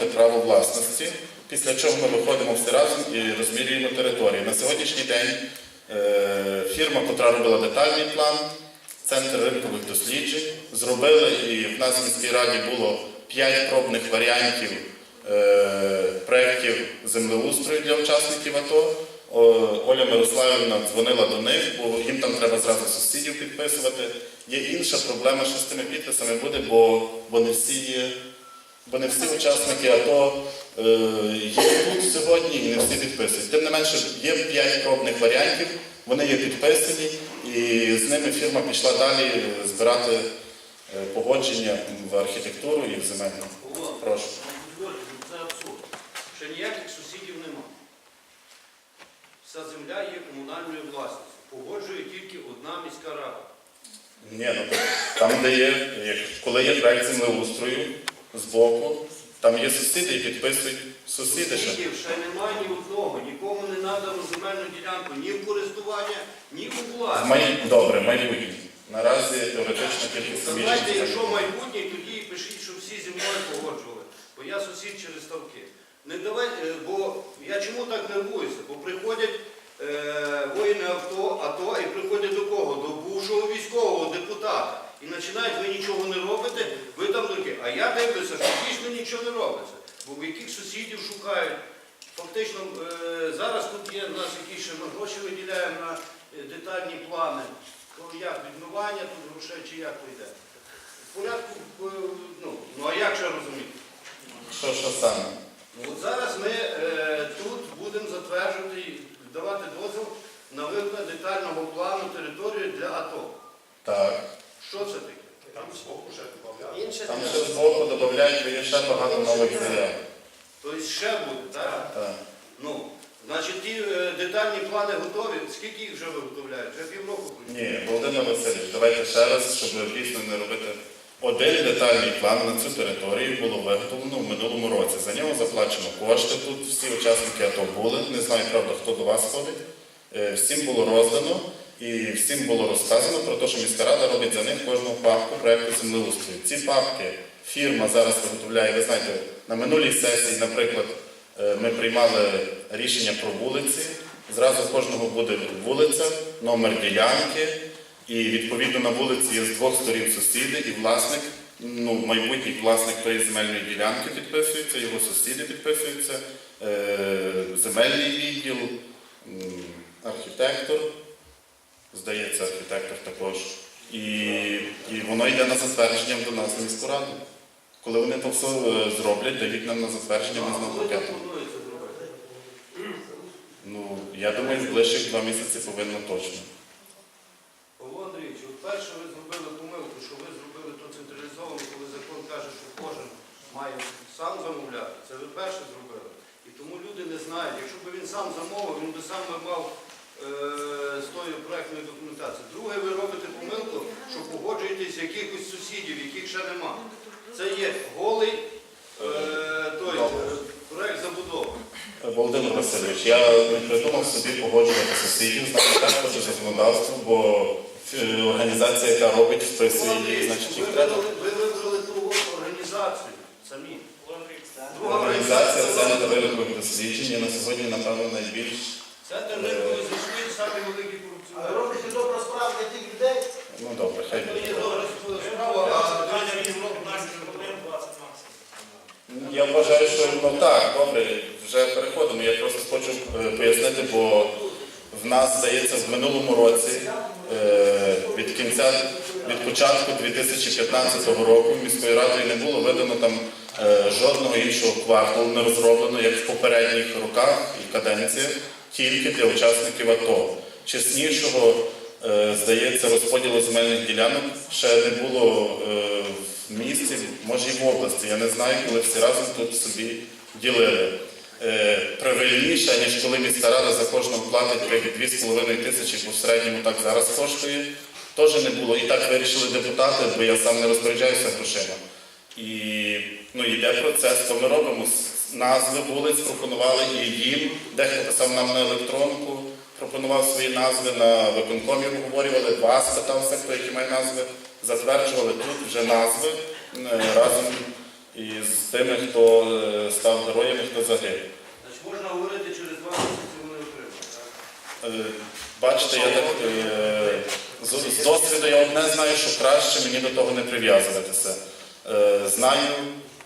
оформити право власності, після чого ми виходимо всі разом і розмірюємо території. На сьогоднішній день е, фірма, яка робила детальний план, Центр ринкових досліджень, зробили і в нас в міській раді було 5 пробних варіантів е, проєктів землеустрою для учасників АТО. Оля Мирославівна дзвонила до них, бо їм там треба зразу сусідів підписувати. Є інша проблема, що з тими підписами буде, бо, не всі є, бо не всі учасники АТО е, є тут сьогодні і не всі підписують. Тим не менше, є 5 пробних варіантів, вони є підписані, і з ними фірма пішла далі збирати е, погодження в архітектуру і в земельну. Прошу. Це абсурд. Ще ніяких сусідів нема. Вся земля є комунальною власністю. Погоджує тільки одна міська рада. Ні, ну там, де є, коли є проект землеустрою збоку, там є сусіди і підписують сусіди. Сусідів ще немає ні одного, нікому не надано земельну ділянку ні в користування, ні В власність. май... Добре, майбутнє. Наразі теоретично тільки Знаєте, якщо майбутнє, тоді пишіть, що всі зі мною погоджували. Бо я сусід через ставки. Не давай, е, бо я чому так нервуюся? Бо приходять е, воїни авто, АТО і приходять до кого? До бувшого військового депутата. І починають, ви нічого не робите, ви там такі. А я дивлюся, що дійсно нічого не робиться. Бо в яких сусідів шукають. Фактично, е, зараз тут є в нас якісь ще ми гроші виділяємо на е, детальні плани. То як відмивання тут грошей чи як то йде? В порядку, е, ну, ну а як ще розуміти? Що, що саме? Ну, от зараз ми е, тут будемо затверджувати давати дозвіл на виконання детального плану території для АТО. Так. Що це таке? Там збоку ще. Інше Там ще збоку додають, бо ще багато нових заяв. Тобто ще буде, так? Так. Ну, значить, ті е, детальні плани готові. Скільки їх вже виготовляють? Вже півроку пройшло. Ні, Володимир Васильович, давайте ще раз, щоб дійсно не робити. Один детальний план на цю територію було виготовлено в минулому році. За нього заплачено кошти. Тут всі учасники АТО були. Не знаю, правда, хто до вас ходить. Е, Всім було роздано і всім було розказано про те, що міська рада робить за них кожну папку проєкту землеустрою. Ці папки фірма зараз виготовляє. Ви знаєте, на минулій сесії, наприклад, е, ми приймали рішення про вулиці. Зразу кожного буде вулиця, номер ділянки. І відповідно на вулиці є з двох сторін сусіди, і власник, ну, майбутній власник тої земельної ділянки підписується, його сусіди підписуються, е, земельний відділ, архітектор, здається, архітектор також. І, і воно йде на затвердження до нас в міську раду. Коли вони то все е, зроблять, дають нам на затвердження, ми знову зробити? Ну, я думаю, в ближчих два місяці повинно точно. Павло Андрійович, от перше ви зробили помилку, що ви зробили то централізовано, коли закон каже, що кожен має сам замовляти. Це ви перше зробили. І тому люди не знають. Якщо б він сам замовив, він би сам мав з тою проектною документацією. Друге, ви робите помилку, що погоджуєтесь з якихось сусідів, яких ще нема. Це є голий е, той, е, проект забудови. Володимир Васильович, я не придумав собі погоджувати сусідів, так хоче законодавство, бо е, організація, яка робить, вписує її, значить ви їх треба. вибрали, ви вибрали ту організацію самі. Друга Організація Центр ринкових досліджень є на сьогодні, напевно, найбільш. Центр робиться добра справа для тих людей. Ну добре, хай буде. Я вважаю, що ну так, добре, вже переходимо. Я просто хочу е, пояснити, бо в нас, здається, в минулому році, е, від кінця, від початку 2015 року міською радою не було видано там е, жодного іншого кварталу не розроблено, як в попередніх роках і каденціях, тільки для учасників АТО. Чеснішого, е, здається, розподілу земельних ділянок ще не було е, в місті, може і в області. Я не знаю, коли всі разом тут собі ділили. Е, Правильніше, ніж коли міська рада за кожного платить 2,5 тисячі, в середньому так зараз коштує, теж не було. І так вирішили депутати, бо я сам не розпоряджаюся грошима. І ну, йде процес, то ми робимо. Назви вулиць пропонували і їм. Дехто писав нам на електронку, пропонував свої назви на виконкомі, обговорювали, вас питався, хто які має назви. Затверджували тут вже назви е, разом із тими, хто е, загиб. Значить, можна говорити, через два місяці вони отримають. так? Е, Бачите, я так з, досвіду я одне знаю, що краще мені до того не прив'язуватися. Знаю,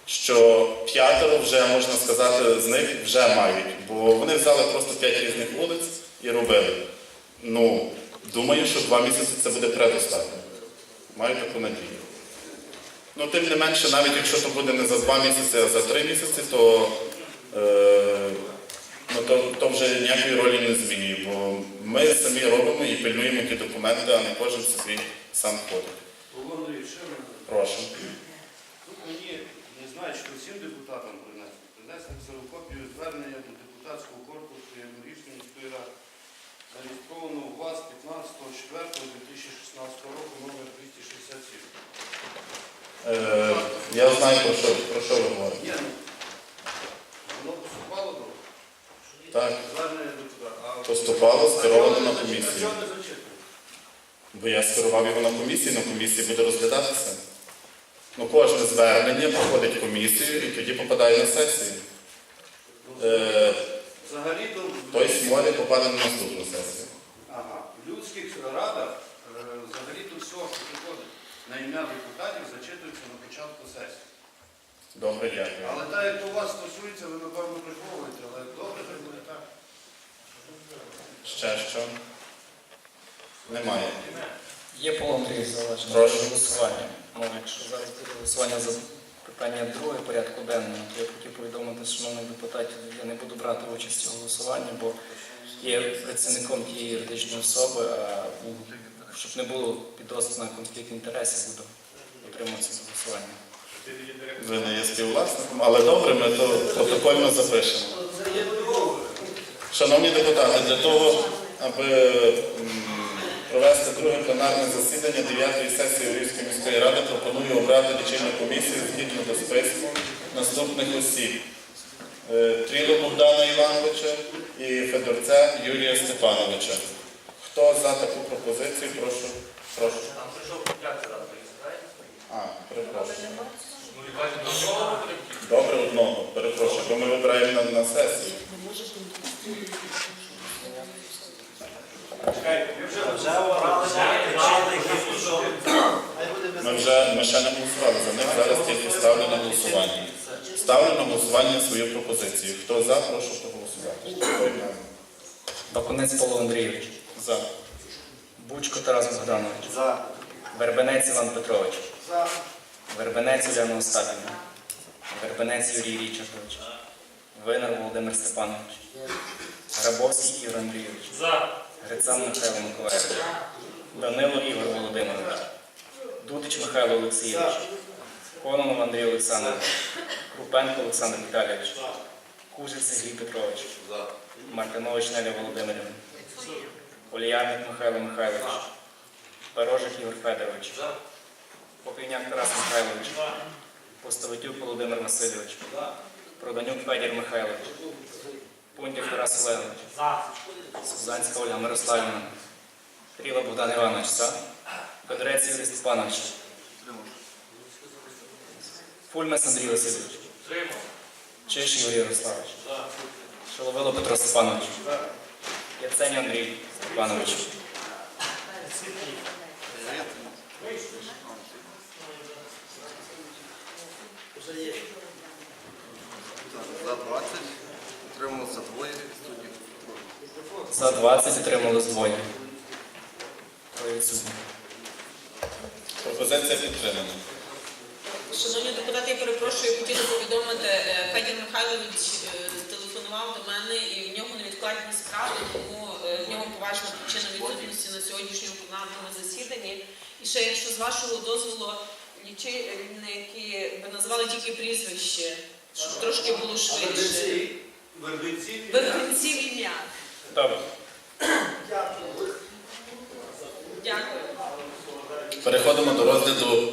що п'ятеро вже можна сказати, з них вже мають, бо вони взяли просто п'ять різних вулиць і робили. Ну, думаю, що два місяці це буде предостатньо. Маю таку надію. Ну, тим не менше, навіть якщо то буде не за два місяці, а за три місяці, то е, Ну, то, то вже ніякої ролі не змінює, бо ми самі робимо і пильнуємо ті документи, а не кожен собі сам ходить. Павло Андрійович, ще мене. Прошу. Тут мені не знаю, що всім депутатам принесли. Принесли ксерокопію звернення до депутатського корпусу Єврорічної міської ради. Зареєстровано у вас 15.04.2016 року номер 267. Е, я знаю, про що, про що ви говорите. Ні, ну, воно поступало до Так, звернення депутата. А Поступало, скеровано на А комісію. чого не зачитуєте? бо я скерував його на комісію, на комісії буде розглядатися. Ну, кожне звернення проходить комісію і тоді попадає на сесію. Е, Взагалі-то той смолі попаде на наступну сесію. Ага. В людських радах е, взагалі-то все, що приходить на ім'я депутатів, зачитується на початку сесії. Добре, дякую. Але так, як у вас стосується, ви напевно приховуєте, але добре, хай буде так. Ще що? Немає. Є Андрійович зауваження Прошу. про голосування. Ну, якщо зараз буде голосування за питання друге порядку денного, то я хотів повідомити шановних депутатів, я не буду брати участь у голосуванні, бо є працівником тієї юридичної особи, а щоб не було підозр на конфлікт інтересів, буду утримуватися з голосування. Ви не є співвласником, але добре, ми то протокольно запишемо. Шановні депутати, для того, аби провести друге пленарне засідання 9-ї сесії Львівської міської ради, пропоную обрати лічильну комісію згідно до списку наступних осіб. Е, Тріло Богдана Івановича і Федорця Юрія Степановича. Хто за таку пропозицію, прошу. прошу. Там прийшов п'ятий раз А, перепрошую. Ну Добре, одного, перепрошую, бо ми вибираємо на, на без Ми вже ми ще не голосували за них, зараз тільки ставлю на голосування. Ставлю на голосування свою пропозицію. Хто за, прошу проголосувати. Бакунець Павло Андрійович, За. Бучко Тарас Богданович, За. Вербенець Іван Петрович, За. Вербенець Уляна Остапівна, Вербенець Юрій Річардович, Винер Володимир Степанович, Грабовський Ігор Андрійович, Грицан Михайло Миколаївич, Данило Ігор Володимирович, Дудич Михайло Олексійович, Кононов Андрій Олександрович, Крупенко Олександр Віталійович, Кужик Сергій Петрович, Мартинович Неля Володимирівна, Оліярник Михайло Михайлович, Пирожик Ігор Федорович, Попівняк Тарас Михайлович, Поставитюк Володимир Васильович, Проданюк Федір Михайлович, Пунтів Тарас Олегович, Сузанська Ольга Мирославівна, Тріла Богдан Іванович, за. Федорець Юрій Степанович, Фульмес Андрій Васильович, Чиш Юрій Ярославович, Шоловило Петро Степанович, Яцень Андрій Є. За 20 утрималося двоє суддів. за 20 отрималось двоє. Відсутні. Пропозиція підтримана. Шановні депутати, я перепрошую, я хотіла повідомити, Федір Михайлович е, телефонував до мене і в нього невідкладні справи, тому в причина відсутності на сьогоднішньому пленарному засіданні. І ще, якщо з вашого дозволу, лічильники ви назвали тільки прізвище, щоб трошки було швидше. Вербенців ім'я. Добре. Дякую. Дякую. Переходимо до розгляду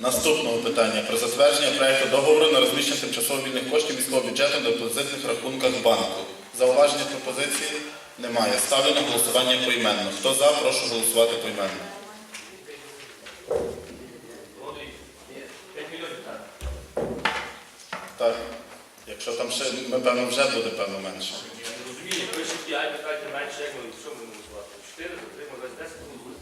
наступного питання про затвердження проекту договору на розміщення тимчасово вільних коштів міського бюджету на депозитних рахунках банку. Зауваження пропозиції немає. Ставлю на голосування поіменно. Хто за, прошу голосувати поіменно. Володій, 5 мільйонів, так? Так. Якщо там ще, напевно, вже буде певно менше. Я не розумію, пише 5, ви кажете менше, як ми, що ми будемо звати? 4, затримали, 10 не буде.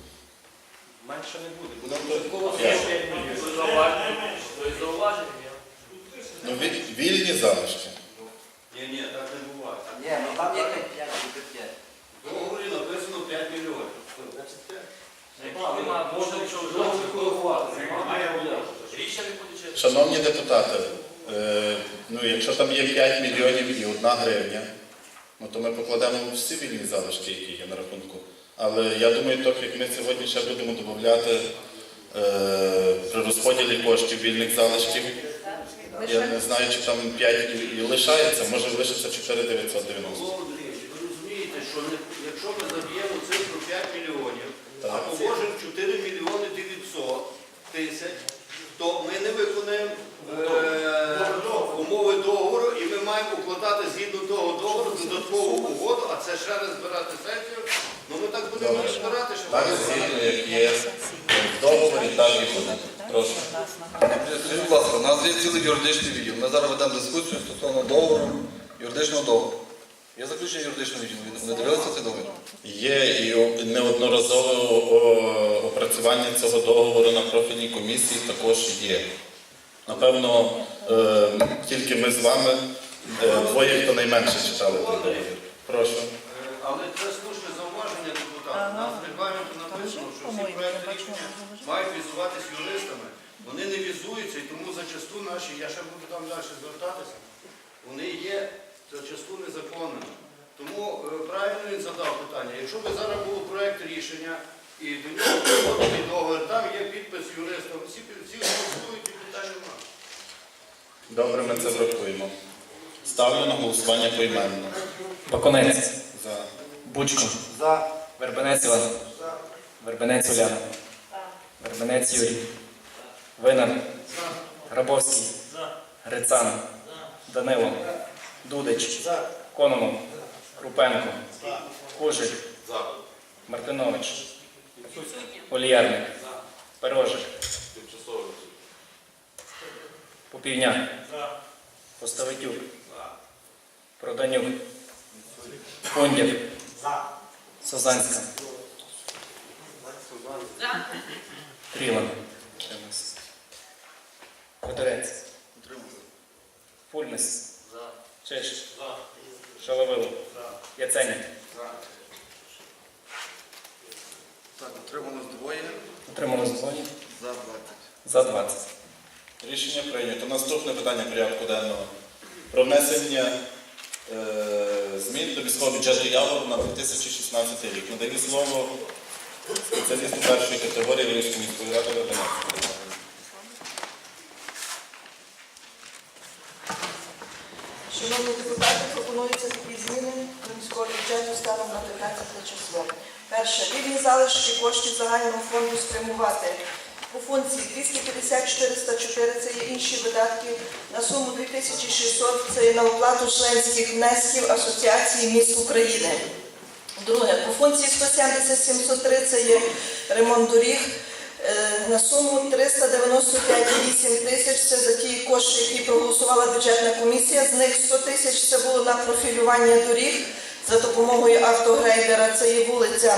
Менше не буде. Ну, то- То є зауваження, то є зауваження. Ну, віль- вільні залишки. Ні, ні, так не буває. Ні, ну там є 5, буде 5. В договорі написано 5 мільйонів. Якщо нема, можна нічого вже коригувати. Рішення не буде чи- Шановні депутати, е, ну, якщо там є 5 мільйонів і 1 гривня, ну, то ми покладемо всі вільні залишки, які є на рахунку. Але я думаю, так як ми сьогодні ще будемо додати е, при розподілі коштів вільних залишків, я не знаю, чи там 5 і, лишається, може лишиться 4990. Ви розумієте, що якщо ми заб'ємо цифру 5 мільйонів, а поможемо 4 мільйони 900 тисяч, то ми не виконаємо е, умови договору і ми маємо укладати згідно того договору додаткову угоду, а це ще раз збирати сесію. Ну ми так будемо Добре. збирати, що Так, згідно, як є в договорі, так і буде. Прошу. Скажіть, будь ласка, у нас є цілий юридичний відділ. Ми зараз ведемо дискусію стосовно договору, юридичного договору. Є заключення юридичного відділу. Не дивилися цей договір? Є і неодноразове опрацювання цього договору на профільній комісії також є. Напевно, е, тільки ми з вами е, двоє, хто найменше читали той договір. Прошу. Е, Але це слушне зауваження депутата. У нас в регламенті написано, що всі проекти рішення мають візуватись юристами. Вони не візуються, і тому зачасту наші, я ще буду там далі звертатися, вони є зачасту незаконними. Тому е, правильно він задав питання. Якщо б зараз був проект рішення і до нього приходить договір, там є підпис юриста, всі голосують і питань немає. Добре, ми це врахуємо. Ставлю на голосування поіменно. Баконець, За. Бучко, За. Вербенець Іван, Вербенець Уляна, Вербенець Юрій, Винар, Грабовський, Грицан, Данило, Дудич, Кононов, Крупенко, Кужик, Мартинович, Оліярник, Пирожик, Попівняк, Поставитюк, Проданюк, Кондєв, Сазанська, За. Трілан, Федорець, Фульмес, Чиш, Шаловило, Яценя. Так, утрималось двоє Отримали згоді за 20. за 20. Рішення прийнято. Наступне питання порядку денного. Про внесення е, змін до міського бюджету Явору на 2016 рік. Надаю слово спеціалісту першої категорії Львівської міської ради Вербенецької. Шановні депутати, пропонуються такі зміни до міського бюджету станом на 15 число. Перше, вільні залишки коштів загального фонду спрямувати по функції 250 404 це є інші видатки, на суму 2600 це є на оплату членських внесків Асоціації міст України. Друге, по функції 170 703 це є ремонт доріг на суму 395,8 тисяч. Це за ті кошти, які проголосувала бюджетна комісія. З них 100 тисяч це було на профілювання доріг за допомогою автогрейдера. Це є вулиця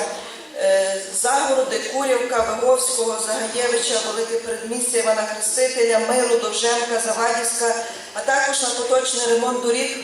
е, Загороди, Курівка, Виговського, Загаєвича, Велике Передмістя, Івана Хрестителя, Миру, Довженка, Завадівська, а також на поточний ремонт доріг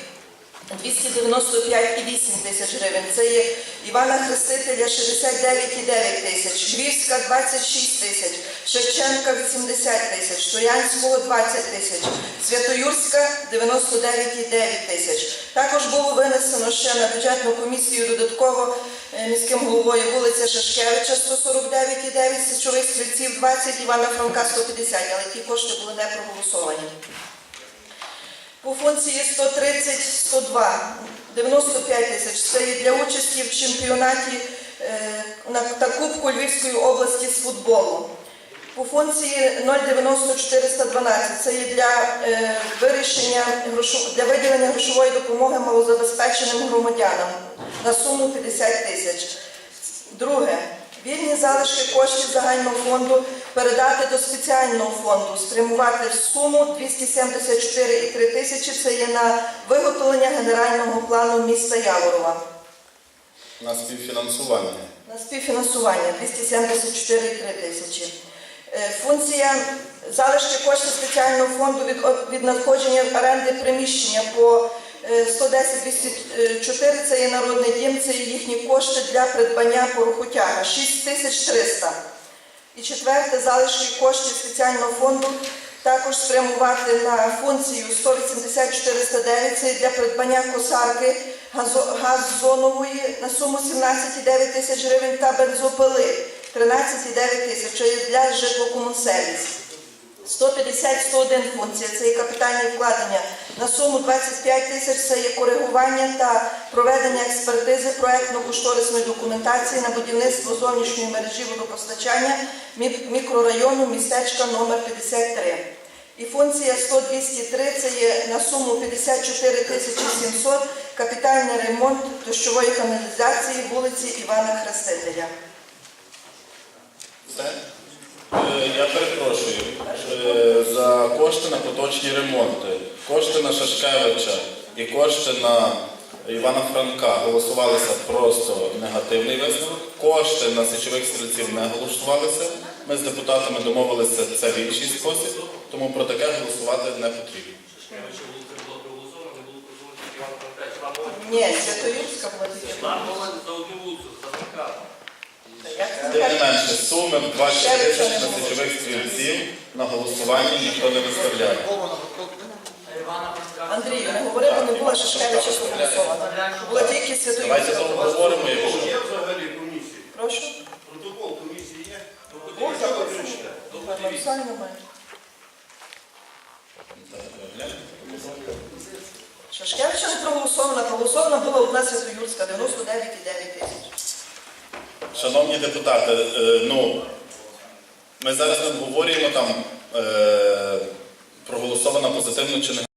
295,8 тисяч гривень. Це є Івана Хрестителя 69,9 тисяч, Львівська 26 тисяч, Шевченка 80 тисяч, Троянського 20 тисяч, Святоюрська 99,9 тисяч. Також було винесено ще на бюджетну комісію додатково е, міським головою вулиця Шашкевича 149,9, Січових стрільців 20, Івана Франка 150, але ті кошти були не проголосовані. По функції 130-102, 95 тисяч. Це є для участі в чемпіонаті е, та Кубку Львівської області з футболу. По функції 090-412 це є для е, вирішення для виділення грошової допомоги малозабезпеченим громадянам на суму 50 тисяч. Друге, Вільні залишки коштів загального фонду передати до спеціального фонду, спрямувати суму 274,3 тисячі. Це є на виготовлення генерального плану міста Яворова. На співфінансування. На співфінансування 274,3 тисячі. Е, Функція залишки коштів спеціального фонду від, від надходження оренди приміщення по е, 110-204 це є народний дім, це є їхні кошти для придбання порохотяга 6300. І четверте, залишки коштів спеціального фонду також спрямувати на функцію 180-409, це для придбання косарки газо- газонової на суму 17,9 тисяч гривень та бензопили 13,9 тисяч, для житлокомунсервіс. 150-101 функція, це є капітальні вкладення на суму 25 тисяч, це є коригування та проведення експертизи проектно-кошторисної документації на будівництво зовнішньої мережі водопостачання мікрорайону містечка номер 53. І функція 100-203 це є на суму 54 тисячі 700 капітальний ремонт дощової каналізації вулиці Івана Хрестителя. Е, Я перепрошую. Е, За кошти на поточні ремонти, кошти на Шашкевича і кошти на Івана Франка голосувалися просто негативний висновок. Кошти на січових стрільців не голосувалися. Ми з депутатами домовилися це в інший спосіб, тому про таке голосувати не потрібно. Франка. Ні, Святоюрська була Тим не менше, суми в 20 тисяч на січових стрільців на голосування ніхто не виставляє. Андрію, не говори, бо не була Шишкевича проголосована. Була тільки Давайте Святоюрська. договоримо, Протокол якщо. є взагалі комісії? Прошу. Протокол комісії є? Записує. кричите? Написали немає. Шашкевича не проголосована, проголосована була одна Святоюрська, 99,9 тисяч. Шановні депутати, е, ну ми зараз не обговорюємо там е, проголосована позитивно чи не